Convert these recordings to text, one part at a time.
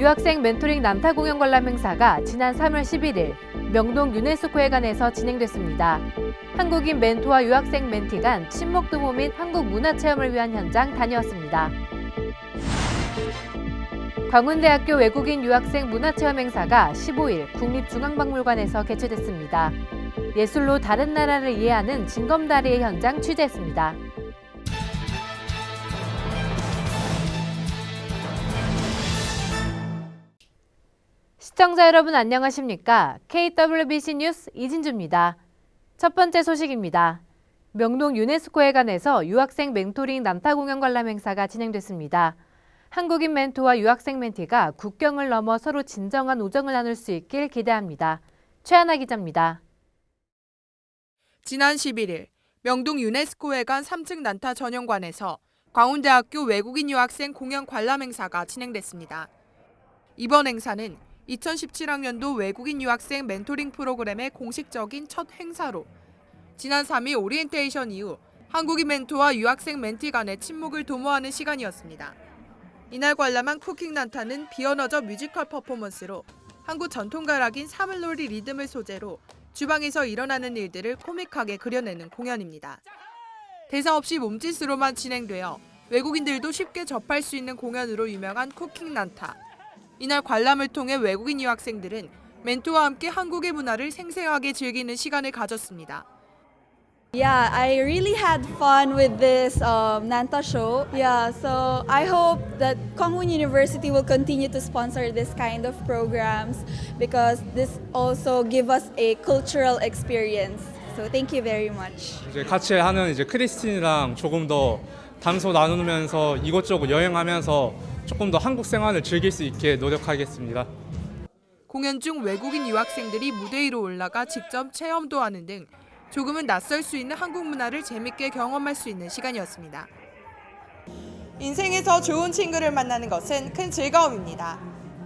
유학생 멘토링 남타 공연 관람 행사가 지난 3월 11일 명동 유네스코회관에서 진행됐습니다. 한국인 멘토와 유학생 멘티 간 친목 도모 및 한국 문화 체험을 위한 현장 다녀왔습니다. 광운대학교 외국인 유학생 문화체험 행사가 15일 국립중앙박물관에서 개최됐습니다. 예술로 다른 나라를 이해하는 징검다리의 현장 취재했습니다. 시청자 여러분 안녕하십니까? KWBC 뉴스 이진주입니다. 첫 번째 소식입니다. 명동 유네스코회관에서 유학생 멘토링 남타 공연 관람 행사가 진행됐습니다. 한국인 멘토와 유학생 멘티가 국경을 넘어 서로 진정한 우정을 나눌 수 있길 기대합니다. 최하나 기자입니다. 지난 11일 명동 유네스코 회관 3층 난타 전용관에서 광운대학교 외국인 유학생 공연 관람 행사가 진행됐습니다. 이번 행사는 2017학년도 외국인 유학생 멘토링 프로그램의 공식적인 첫 행사로 지난 3일 오리엔테이션 이후 한국인 멘토와 유학생 멘티 간의 친목을 도모하는 시간이었습니다. 이날 관람한 쿠킹 난타는 비언어적 뮤지컬 퍼포먼스로 한국 전통가락인 사물놀이 리듬을 소재로 주방에서 일어나는 일들을 코믹하게 그려내는 공연입니다. 대사 없이 몸짓으로만 진행되어 외국인들도 쉽게 접할 수 있는 공연으로 유명한 쿠킹 난타. 이날 관람을 통해 외국인 유학생들은 멘토와 함께 한국의 문화를 생생하게 즐기는 시간을 가졌습니다. Yeah, I really had fun with this um, Nanta show. Yeah, so I hope that Kongwon University will continue to sponsor this kind of programs because this also give us a cultural experience. So thank you very much. 이제 같이 하는 이제 크리스틴이랑 조금 더 담소 나누면서 이곳저곳 여행하면서 조금 더 한국 생활을 즐길 수 있게 노력하겠습니다. 공연 중 외국인 유학생들이 무대 위로 올라가 직접 체험도 하는 등 조금은 낯설 수 있는 한국 문화를 재밌게 경험할 수 있는 시간이었습니다. 인생에서 좋은 친구를 만나는 것은 큰 즐거움입니다.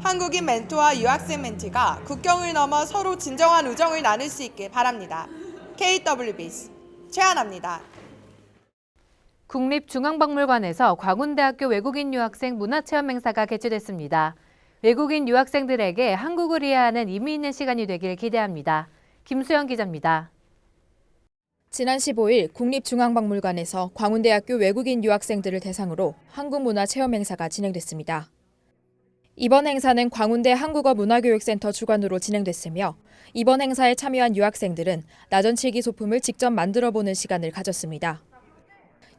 한국인 멘토와 유학생 멘티가 국경을 넘어 서로 진정한 우정을 나눌 수 있길 바랍니다. KWBS 최하나입니다. 국립중앙박물관에서 광운대학교 외국인 유학생 문화체험 행사가 개최됐습니다. 외국인 유학생들에게 한국을 이해하는 의미 있는 시간이 되길 기대합니다. 김수영 기자입니다. 지난 15일 국립중앙박물관에서 광운대학교 외국인 유학생들을 대상으로 한국문화 체험 행사가 진행됐습니다. 이번 행사는 광운대 한국어문화교육센터 주관으로 진행됐으며 이번 행사에 참여한 유학생들은 나전칠기 소품을 직접 만들어 보는 시간을 가졌습니다.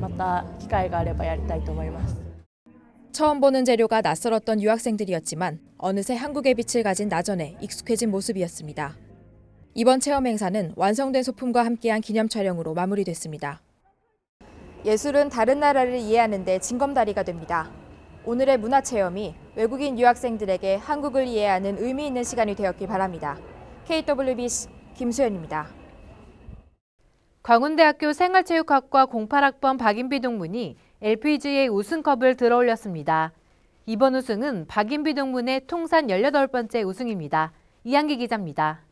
また機会があればやりたいと思います。 처음 보는 재료가 낯설었던 유학생들이었지만 어느새 한국의 빛을 가진 나전에 익숙해진 모습이었습니다. 이번 체험 행사는 완성된 소품과 함께한 기념 촬영으로 마무리됐습니다. 예술은 다른 나라를 이해하는 데 징검다리가 됩니다. 오늘의 문화 체험이 외국인 유학생들에게 한국을 이해하는 의미 있는 시간이 되었길 바랍니다. KWBC 김수현입니다. 광운대학교 생활체육학과 08학번 박인비 동문이 LPGA 우승컵을 들어올렸습니다. 이번 우승은 박인비 동문의 통산 18번째 우승입니다. 이한기 기자입니다.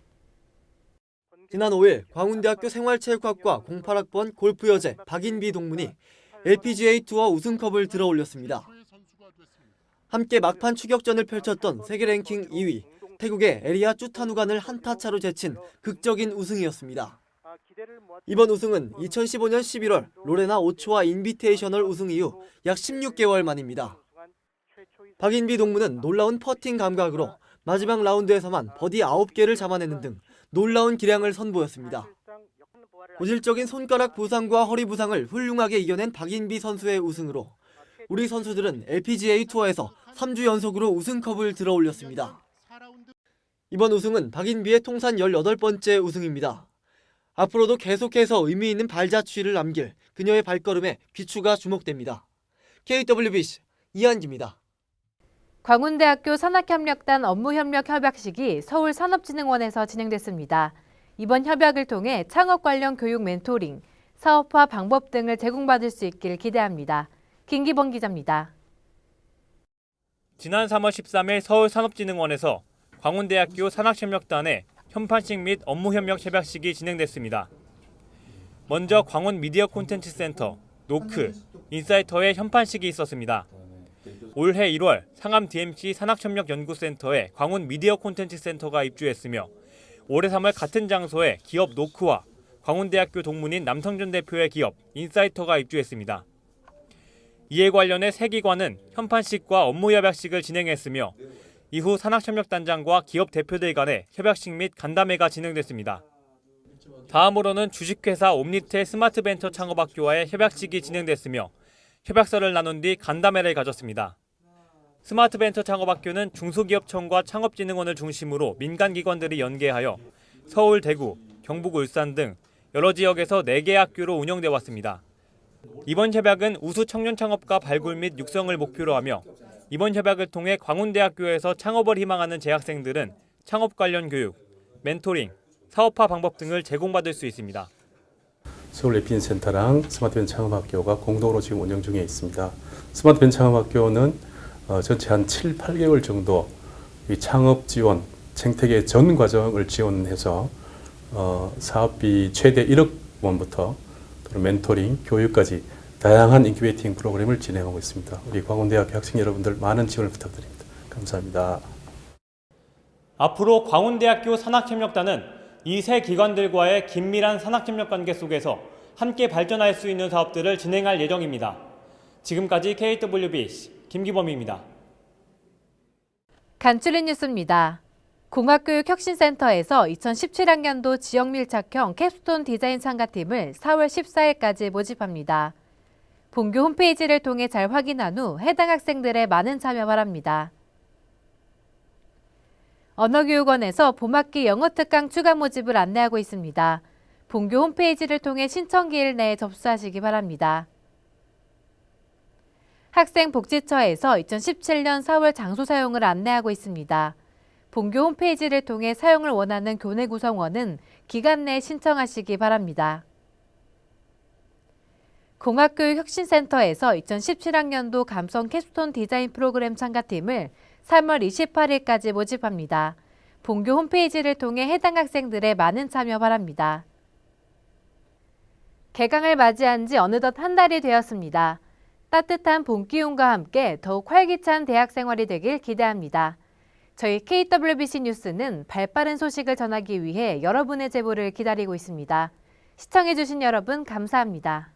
지난 5일 광운대학교 생활체육학과 08학번 골프 여제 박인비 동문이 LPGA 투어 우승컵을 들어올렸습니다. 함께 막판 추격전을 펼쳤던 세계 랭킹 2위 태국의 에리아 쭈타누간을 한타 차로 제친 극적인 우승이었습니다. 이번 우승은 2015년 11월 로레나 오초아 인비테이셔널 우승 이후 약 16개월 만입니다. 박인비 동문은 놀라운 퍼팅 감각으로 마지막 라운드에서만 버디 9개를 잡아내는 등 놀라운 기량을 선보였습니다. 고질적인 손가락 부상과 허리 부상을 훌륭하게 이겨낸 박인비 선수의 우승으로 우리 선수들은 LPGA 투어에서 3주 연속으로 우승컵을 들어올렸습니다. 이번 우승은 박인비의 통산 18번째 우승입니다. 앞으로도 계속해서 의미 있는 발자취를 남길 그녀의 발걸음에 귀추가 주목됩니다. KWBC 이한기입니다. 광운대학교 산학협력단 업무협력 협약식이 서울산업진흥원에서 진행됐습니다. 이번 협약을 통해 창업 관련 교육 멘토링, 사업화 방법 등을 제공받을 수 있길 기대합니다. 김기범 기자입니다. 지난 3월 13일 서울산업진흥원에서 광운대학교 산학협력단의 현판식 및 업무 협력 협약식이 진행됐습니다. 먼저 광운 미디어 콘텐츠 센터, 노크, 인사이터의 현판식이 있었습니다. 올해 1월 상암 DMC 산학협력연구센터에 광운 미디어 콘텐츠 센터가 입주했으며 올해 3월 같은 장소에 기업 노크와 광운대학교 동문인 남성준 대표의 기업 인사이터가 입주했습니다. 이에 관련해 세 기관은 현판식과 업무 협약식을 진행했으며 이후 산학협력단장과 기업 대표들 간의 협약식 및 간담회가 진행됐습니다. 다음으로는 주식회사 옴니텔 스마트벤처 창업학교와의 협약식이 진행됐으며 협약서를 나눈 뒤 간담회를 가졌습니다. 스마트벤처 창업학교는 중소기업청과 창업진흥원을 중심으로 민간기관들이 연계하여 서울, 대구, 경북, 울산 등 여러 지역에서 4개 학교로 운영돼 왔습니다. 이번 협약은 우수 청년 창업가 발굴 및 육성을 목표로 하며 이번 협약을 통해 광운대학교에서 창업을 희망하는 재학생들은 창업 관련 교육, 멘토링, 사업화 방법 등을 제공받을 수 있습니다. 서울 에피센터랑 스마트벤 창업학교가 공동으로 지금 운영 중에 있습니다. 스마트벤 창업학교는 어, 전체 한 7, 8개월 정도 이 창업 지원, 생태계 전 과정을 지원해서 어, 사업비 최대 1억 원부터 또 멘토링, 교육까지 다양한 인큐베이팅 프로그램을 진행하고 있습니다. 우리 광운대학교 학생 여러분들 많은 지원을 부탁드립니다. 감사합니다. 앞으로 광운대학교 산학협력단은 이 세 기관들과의 긴밀한 산학협력 관계 속에서 함께 발전할 수 있는 사업들을 진행할 예정입니다. 지금까지 KWB 김기범입니다. 간추린 뉴스입니다. 공학교육혁신센터에서 2017학년도 지역 밀착형 캡스톤 디자인 참가팀을 4월 14일까지 모집합니다. 본교 홈페이지를 통해 잘 확인한 후 해당 학생들의 많은 참여 바랍니다. 언어교육원에서 봄학기 영어 특강 추가 모집을 안내하고 있습니다. 본교 홈페이지를 통해 신청기일 내에 접수하시기 바랍니다. 학생복지처에서 2017년 4월 장소 사용을 안내하고 있습니다. 본교 홈페이지를 통해 사용을 원하는 교내 구성원은 기간 내에 신청하시기 바랍니다. 공학교육혁신센터에서 2017학년도 감성 캡스톤 디자인 프로그램 참가팀을 3월 28일까지 모집합니다. 본교 홈페이지를 통해 해당 학생들의 많은 참여 바랍니다. 개강을 맞이한 지 어느덧 한 달이 되었습니다. 따뜻한 봄 기운과 함께 더욱 활기찬 대학 생활이 되길 기대합니다. 저희 KWBC 뉴스는 발빠른 소식을 전하기 위해 여러분의 제보를 기다리고 있습니다. 시청해주신 여러분 감사합니다.